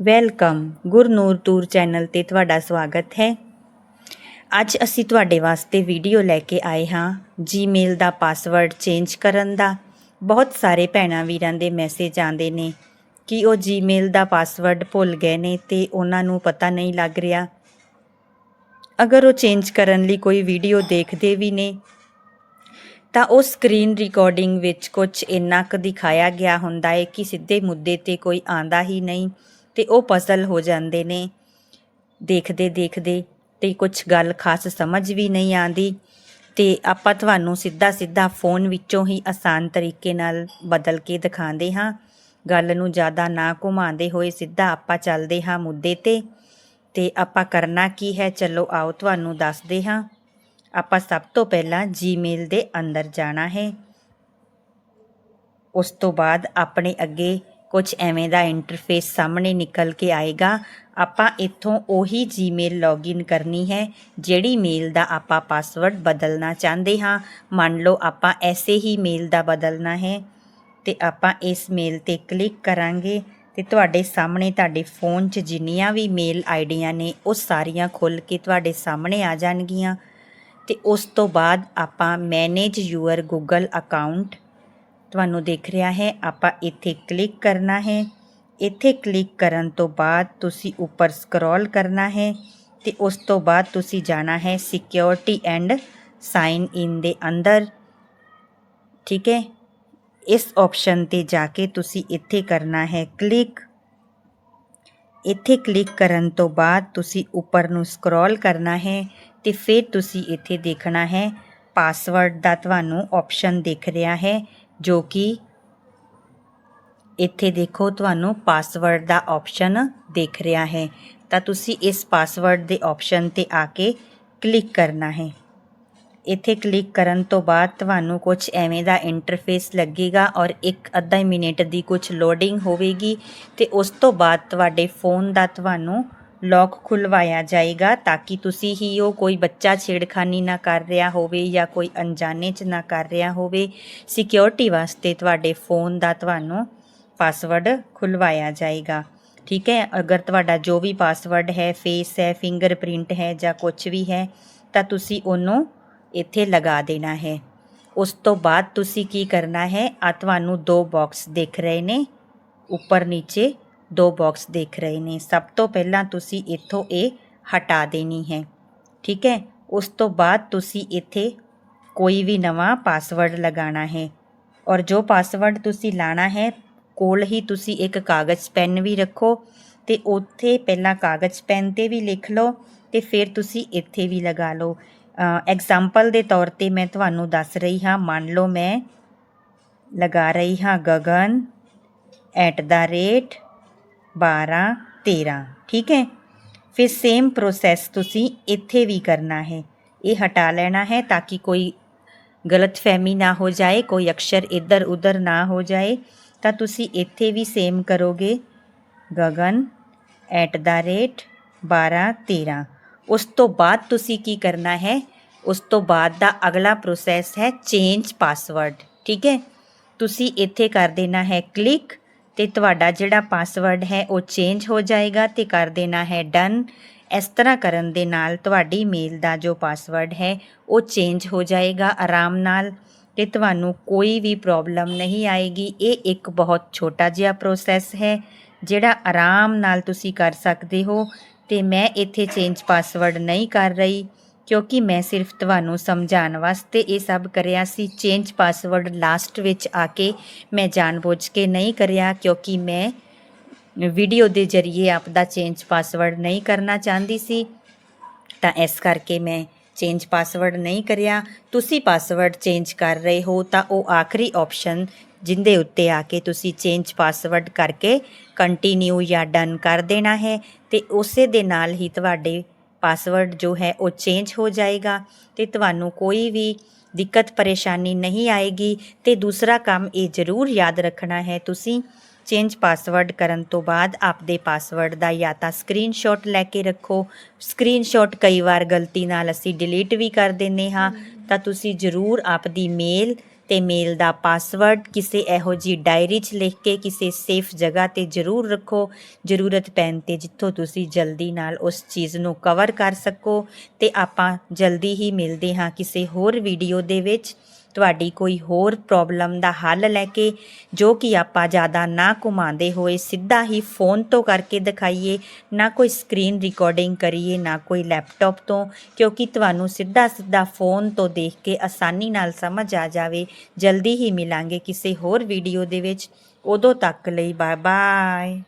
Welcome Gurnoor tour channel ਤੇ ਤੁਹਾਡਾ ਸਵਾਗਤ ਹੈ। ਅੱਜ ਅਸੀਂ ਤੁਹਾਡੇ ਵਾਸਤੇ ਵੀਡੀਓ ਲੈ ਕੇ ਆਏ ਹਾਂ ਜੀਮੇਲ ਦਾ ਪਾਸਵਰਡ ਚੇਂਜ ਕਰਨ ਦਾ। ਬਹੁਤ ਸਾਰੇ ਭੈਣਾਂ ਵੀਰਾਂ ਦੇ ਮੈਸੇਜ ਆਉਂਦੇ ਨੇ ਕਿ ਉਹ ਜੀਮੇਲ ਦਾ ਪਾਸਵਰਡ ਭੁੱਲ ਗਏ ਨੇ ਤੇ ਉਹਨਾਂ ਨੂੰ ਪਤਾ ਨਹੀਂ ਲੱਗ ਰਿਹਾ। ਅਗਰ ਉਹ ਚੇਂਜ ਕਰਨ ਲਈ ਕੋਈ ਵੀਡੀਓ ਦੇਖਦੇ ਵੀ ਨੇ, ਤਾਂ ਉਹ ਸਕਰੀਨ ਰਿਕਾਰਡਿੰਗ ਵਿੱਚ ਕੁਝ ਇੰਨਾ ਕੁ ਦਿਖਾਇਆ ਗਿਆ ਹੁੰਦਾ ਹੈ ਕਿ ਸਿੱਧੇ ਮੁੱਦੇ ਤੇ ਕੋਈ ਆਂਦਾ ਹੀ ਨਹੀਂ। ਤੇ ਉਹ ਪਜ਼ਲ ਹੋ ਜਾਂਦੇ ਨੇ। ਦੇਖਦੇ ਦੇਖਦੇ ਤੇ ਕੁਝ ਗੱਲ ਖਾਸ ਸਮਝ ਵੀ ਨਹੀਂ ਆਂਦੀ ਤੇ ਆਪਾਂ ਤੁਹਾਨੂੰ ਸਿੱਧਾ ਸਿੱਧਾ ਫੋਨ ਵਿੱਚੋਂ ਹੀ ਆਸਾਨ ਤਰੀਕੇ ਨਾਲ ਬਦਲ ਕੇ ਦਿਖਾਉਂਦੇ ਹਾਂ। ਗੱਲ ਨੂੰ ਜ਼ਿਆਦਾ ਨਾ ਘੁਮਾਉਂਦੇ ਹੋਏ ਸਿੱਧਾ ਆਪਾਂ ਚੱਲਦੇ ਹਾਂ ਮੁੱਦੇ ਤੇ। ਤੇ ਆਪਾਂ ਕਰਨਾ ਕੀ ਹੈ? ਚਲੋ ਆਓ ਤੁਹਾਨੂੰ ਦੱਸਦੇ ਹਾਂ। ਆਪਾਂ ਸਭ ਤੋਂ ਪਹਿਲਾਂ ਜੀਮੇਲ ਦੇ ਅੰਦਰ ਜਾਣਾ ਹੈ। ਉਸ ਤੋਂ ਬਾਅਦ ਆਪਣੇ ਅੱਗੇ ਕੁਝ ਐਵੇਂ ਦਾ ਇੰਟਰਫੇਸ ਸਾਹਮਣੇ ਨਿਕਲ ਕੇ ਆਏਗਾ। ਆਪਾਂ ਇੱਥੋਂ ਉਹੀ ਜੀਮੇਲ ਲੌਗਇਨ ਕਰਨੀ ਹੈ, ਜਿਹੜੀ ਮੇਲ ਦਾ ਆਪਾਂ ਪਾਸਵਰਡ ਬਦਲਣਾ ਚਾਹੁੰਦੇ ਹਾਂ। ਮੰਨ ਲਓ ਆਪਾਂ ਐਸੇ ਹੀ ਮੇਲ ਦਾ ਬਦਲਣਾ ਹੈ ਤੇ ਆਪਾਂ ਇਸ ਮੇਲ ਤੇ ਕਲਿੱਕ ਕਰਾਂਗੇ ਤੇ ਤੁਹਾਡੇ ਸਾਹਮਣੇ ਤੁਹਾਡੇ ਫੋਨ 'ਚ ਜਿੰਨੀਆਂ ਵੀ ਮੇਲ ਆਈਡੀਆਂ ਨੇ, ਉਹ ਸਾਰੀਆਂ ਖੁੱਲ ਕੇ ਤੁਹਾਡੇ ਸਾਹਮਣੇ ਆ ਜਾਣਗੀਆਂ। ਤੇ ਉਸ ਤੋਂ ਬਾਅਦ ਆਪਾਂ ਮੈਨੇਜ ਯੂਅਰ ਗੂਗਲ ਅਕਾਊਂਟ ਤੁਹਾਨੂੰ ਦਿਖ ਰਿਹਾ ਹੈ, ਆਪਾਂ ਇੱਥੇ ਕਲਿੱਕ ਕਰਨਾ ਹੈ। ਇੱਥੇ ਕਲਿੱਕ ਕਰਨ ਤੋਂ ਬਾਅਦ ਤੁਸੀਂ ਉੱਪਰ ਸਕਰੋਲ ਕਰਨਾ ਹੈ ਤੇ ਉਸ ਤੋਂ ਬਾਅਦ ਤੁਸੀਂ ਜਾਣਾ ਹੈ ਸਿਕਿਉਰਿਟੀ ਐਂਡ ਸਾਈਨ ਇਨ ਦੇ ਅੰਦਰ। ਠੀਕ ਹੈ? ਇਸ ਆਪਸ਼ਨ ਤੇ ਜਾ ਕੇ ਤੁਸੀਂ ਇੱਥੇ ਕਰਨਾ ਹੈ ਕਲਿੱਕ। ਇੱਥੇ ਕਲਿੱਕ ਕਰਨ ਤੋਂ ਬਾਅਦ ਤੁਸੀਂ ਉੱਪਰ ਨੂੰ ਸਕਰੋਲ ਕਰਨਾ ਹੈ ਤੇ ਫਿਰ ਤੁਸੀਂ ਇੱਥੇ ਦੇਖਣਾ ਹੈ ਪਾਸਵਰਡ ਦਾ ਤੁਹਾਨੂੰ ਆਪਸ਼ਨ ਦਿਖ ਰਿਹਾ ਹੈ ਜੋ ਕਿ ਇੱਥੇ ਦੇਖੋ ਤੁਹਾਨੂੰ ਪਾਸਵਰਡ ਦਾ ਆਪਸ਼ਨ ਦਿਖ ਰਿਹਾ ਹੈ। ਤਾਂ ਤੁਸੀਂ ਇਸ ਪਾਸਵਰਡ ਦੇ ਆਪਸ਼ਨ ਤੇ ਆ ਕੇ ਕਲਿੱਕ ਕਰਨਾ ਹੈ। ਇੱਥੇ ਕਲਿੱਕ ਕਰਨ ਤੋਂ ਬਾਅਦ ਤੁਹਾਨੂੰ ਕੁਝ ਐਵੇਂ ਦਾ ਇੰਟਰਫੇਸ ਲੱਗੇਗਾ ਔਰ ਇੱਕ ਅੱਧਾ ਹੀ ਮਿੰਟ ਦੀ ਕੁਝ ਲੋਡਿੰਗ ਹੋਵੇਗੀ ਤੇ ਉਸ ਤੋਂ ਬਾਅਦ ਤੁਹਾਡੇ ਫੋਨ ਦਾ ਤੁਹਾਨੂੰ ਲੌਕ ਖੁਲਵਾਇਆ ਜਾਏਗਾ ਤਾਂ ਕਿ ਤੁਸੀਂ ਹੀ ਉਹ ਕੋਈ ਬੱਚਾ ਛੇੜਖਾਨੀ ਨਾ ਕਰ ਰਿਹਾ ਹੋਵੇ ਜਾਂ ਕੋਈ ਅਣਜਾਣੇ 'ਚ ਨਾ ਕਰ ਰਿਹਾ ਹੋਵੇ। ਸਿਕਿਉਰਿਟੀ ਵਾਸਤੇ ਤੁਹਾਡੇ ਫੋਨ ਦਾ ਤੁਹਾਨੂੰ ਪਾਸਵਰਡ ਖੁਲਵਾਇਆ ਜਾਏਗਾ। ਠੀਕ ਹੈ? ਅਗਰ ਤੁਹਾਡਾ ਜੋ ਵੀ ਪਾਸਵਰਡ ਹੈ ਫੇਸ ਹੈ ਫਿੰਗਰਪ੍ਰਿੰਟ ਹੈ ਜਾਂ ਕੁਝ ਵੀ ਹੈ, ਤਾਂ ਤੁਸੀਂ ਉਹਨੂੰ ਇੱਥੇ ਲਗਾ ਦੇਣਾ ਹੈ। ਉਸ ਤੋਂ ਬਾਅਦ ਤੁਸੀਂ ਕੀ ਕਰਨਾ ਹੈ? ਆ ਤੁਹਾਨੂੰ ਦੋ ਬਾਕਸ ਦਿਖ ਰਹੇ ਨੇ ਉੱਪਰ ਨੀਚੇ ਦੋ ਬਾਕਸ ਦੇਖ ਰਹੇ ਨੇ। ਸਭ ਤੋਂ ਪਹਿਲਾਂ ਤੁਸੀਂ ਇੱਥੋਂ ਇਹ ਹਟਾ ਦੇਣੀ ਹੈ। ਠੀਕ ਹੈ? ਉਸ ਤੋਂ ਬਾਅਦ ਤੁਸੀਂ ਇੱਥੇ ਕੋਈ ਵੀ ਨਵਾਂ ਪਾਸਵਰਡ ਲਗਾਉਣਾ ਹੈ। ਔਰ ਜੋ ਪਾਸਵਰਡ ਤੁਸੀਂ ਲਾਣਾ ਹੈ, ਕੋਲ ਹੀ ਤੁਸੀਂ ਇੱਕ ਕਾਗਜ਼ ਪੈਨ ਵੀ ਰੱਖੋ ਤੇ ਉੱਥੇ ਪਹਿਲਾਂ ਕਾਗਜ਼ ਪੈਨ ਤੇ ਵੀ ਲਿਖ ਲਓ ਤੇ ਫਿਰ ਤੁਸੀਂ ਇੱਥੇ ਵੀ ਲਗਾ ਲਓ। ਐਗਜ਼ਾਮਪਲ ਦੇ ਤੌਰ ਤੇ ਮੈਂ ਤੁਹਾਨੂੰ ਦੱਸ ਰਹੀ ਹਾਂ। ਮੰਨ ਲਓ ਮੈਂ ਲਗਾ ਰਹੀ ਹਾਂ ਗਗਨ ਐਟ ਦਾ ਰੇਟ 12 13 ਠੀਕ ਹੈ ਫਿਰ ਸੇਮ ਪ੍ਰੋਸੈਸ ਤੁਸੀਂ ਇੱਥੇ ਵੀ ਕਰਨਾ ਹੈ ਇਹ ਹਟਾ ਲੈਣਾ ਹੈ ਤਾਂ ਕਿ ਕੋਈ ਗਲਤਫਹਿਮੀ ਨਾ ਹੋ ਜਾਏ ਕੋਈ ਅਕਸ਼ਰ ਇੱਧਰ ਉੱਧਰ ਨਾ ਹੋ ਜਾਏ ਤਾਂ ਤੁਸੀਂ ਇੱਥੇ ਵੀ ਸੇਮ ਕਰੋਗੇ ਗਗਨ ਐਟ ਦਾ ਰੇਟ 12 13 ਉਸ ਤੋਂ ਬਾਅਦ ਤੁਸੀਂ ਕੀ ਕਰਨਾ ਹੈ ਉਸ ਤੋਂ ਬਾਅਦ ਦਾ ਅਗਲਾ ਪ੍ਰੋਸੈਸ ਹੈ ਚੇਂਜ ਪਾਸਵਰਡ ਠੀਕ ਹੈ ਤੁਸੀਂ ਇੱਥੇ ਕਰ ਦੇਣਾ ਹੈ ਕਲਿੱਕ ਤੇ ਤੁਹਾਡਾ ਜਿਹੜਾ ਪਾਸਵਰਡ ਹੈ ਉਹ ਚੇਂਜ ਹੋ ਜਾਏਗਾ ਤੇ ਕਰ ਦੇਣਾ ਹੈ ਡਨ ਇਸ ਤਰ੍ਹਾਂ ਕਰਨ ਦੇ ਨਾਲ ਤੁਹਾਡੀ ਮੇਲ ਦਾ ਜੋ ਪਾਸਵਰਡ ਹੈ ਉਹ ਚੇਂਜ ਹੋ ਜਾਏਗਾ ਆਰਾਮ ਨਾਲ ਤੇ ਤੁਹਾਨੂੰ ਕੋਈ ਵੀ ਪ੍ਰੋਬਲਮ ਨਹੀਂ ਆਏਗੀ। ਇਹ ਇੱਕ ਬਹੁਤ ਛੋਟਾ ਜਿਹਾ ਪ੍ਰੋਸੈਸ ਹੈ ਜਿਹੜਾ ਆਰਾਮ ਨਾਲ ਤੁਸੀਂ ਕਰ ਸਕਦੇ ਹੋ ਤੇ ਮੈਂ ਇੱਥੇ ਚੇਂਜ ਪਾਸਵਰਡ ਨਹੀਂ ਕਰ ਰਹੀ। ਕਿਉਂਕਿ ਮੈਂ ਸਿਰਫ ਤੁਹਾਨੂੰ ਸਮਝਾਉਣ ਵਾਸਤੇ ਇਹ ਸਭ ਕਰਿਆ ਸੀ। ਚੇਂਜ ਪਾਸਵਰਡ ਲਾਸਟ ਵਿੱਚ ਆ ਕੇ ਮੈਂ ਜਾਣਬੁੱਝ ਕੇ ਨਹੀਂ ਕਰਿਆ ਕਿਉਂਕਿ ਮੈਂ ਵੀਡੀਓ ਦੇ ਜ਼ਰੀਏ ਆਪ ਦਾ ਚੇਂਜ ਪਾਸਵਰਡ ਨਹੀਂ ਕਰਨਾ ਚਾਹੁੰਦੀ ਸੀ। ਤਾਂ ਇਸ ਕਰਕੇ ਮੈਂ ਚੇਂਜ ਪਾਸਵਰਡ ਨਹੀਂ ਕਰਿਆ। ਤੁਸੀਂ ਪਾਸਵਰਡ ਚੇਂਜ ਕਰ ਰਹੇ ਹੋ ਤਾਂ ਉਹ ਆਖਰੀ ਆਪਸ਼ਨ ਜਿੰਦੇ ਉੱਤੇ ਆ ਕੇ ਤੁਸੀਂ ਚੇਂਜ ਪਾਸਵਰਡ ਕਰਕੇ ਕੰਟੀਨਿਊ ਜਾਂ ਡਨ ਕਰ ਦੇਣਾ ਹੈ। ਤੇ ਉਸੇ ਦੇ ਨਾਲ ਹੀ ਤੁਹਾਡੇ ਪਾਸਵਰਡ ਜੋ ਹੈ ਉਹ ਚੇਂਜ ਹੋ ਜਾਏਗਾ ਤੇ ਤੁਹਾਨੂੰ ਕੋਈ ਵੀ ਦਿੱਕਤ, ਪਰੇਸ਼ਾਨੀ ਨਹੀਂ ਆਏਗੀ ਤੇ ਦੂਸਰਾ ਕੰਮ ਇਹ ਜ਼ਰੂਰ ਯਾਦ ਰੱਖਣਾ ਹੈ, ਤੁਸੀਂ ਚੇਂਜ ਪਾਸਵਰਡ ਕਰਨ ਤੋਂ ਬਾਅਦ ਆਪਦੇ ਪਾਸਵਰਡ ਦਾ ਜਾਂ ਤਾਂ ਸਕਰੀਨਸ਼ਾਟ ਲੈ ਕੇ ਰੱਖੋ। ਸਕਰੀਨਸ਼ਾਟ ਕਈ ਵਾਰ ਗਲਤੀ ਨਾਲ ਅਸੀਂ ਡਿਲੀਟ ਵੀ ਕਰ ਦਿੰਨੇ ਹਾਂ, ਤਾਂ ਤੁਸੀਂ ਜ਼ਰੂਰ ਆਪਦੀ ਮੇਲ ਤੇ ਮੇਲ ਦਾ ਪਾਸਵਰਡ ਕਿਸੇ ਇਹੋ ਜੀ ਡਾਇਰੀ 'ਚ ਲਿਖ ਕੇ ਕਿਸੇ ਸੇਫ ਜਗ੍ਹਾ ਤੇ ਜ਼ਰੂਰ ਰੱਖੋ। ਜ਼ਰੂਰਤ ਪੈਣ ਤੇ ਜਿੱਥੋਂ ਤੁਸੀਂ ਜਲਦੀ ਨਾਲ ਉਸ ਚੀਜ਼ ਨੂੰ ਕਵਰ ਕਰ ਸਕੋ ਤੇ ਆਪਾਂ ਜਲਦੀ ਹੀ ਮਿਲਦੇ ਹਾਂ ਕਿਸੇ ਹੋਰ ਵੀਡੀਓ ਦੇ ਵਿੱਚ। ਤੁਹਾਡੀ ਕੋਈ ਹੋਰ ਪ੍ਰੋਬਲਮ ਦਾ ਹੱਲ ਲੈ ਕੇ, ਜੋ ਕਿ ਆਪਾਂ ਜ਼ਿਆਦਾ ਨਾ ਘੁਮਾਉਂਦੇ ਹੋਏ, ਸਿੱਧਾ ਹੀ ਫੋਨ ਤੋਂ ਕਰਕੇ ਦਿਖਾਈਏ, ਨਾ ਕੋਈ ਸਕਰੀਨ ਰਿਕਾਰਡਿੰਗ ਕਰੀਏ, ਨਾ ਕੋਈ ਲੈਪਟਾਪ ਤੋਂ, ਕਿਉਂਕਿ ਤੁਹਾਨੂੰ ਸਿੱਧਾ ਸਿੱਧਾ ਫੋਨ ਤੋਂ ਦੇਖ ਕੇ ਆਸਾਨੀ ਨਾਲ ਸਮਝ ਆ ਜਾਵੇ। ਜਲਦੀ ਹੀ ਮਿਲਾਂਗੇ ਕਿਸੇ ਹੋਰ ਵੀਡੀਓ ਦੇ ਵਿੱਚ। ਉਦੋਂ ਤੱਕ ਲਈ ਬਾਏ ਬਾਏ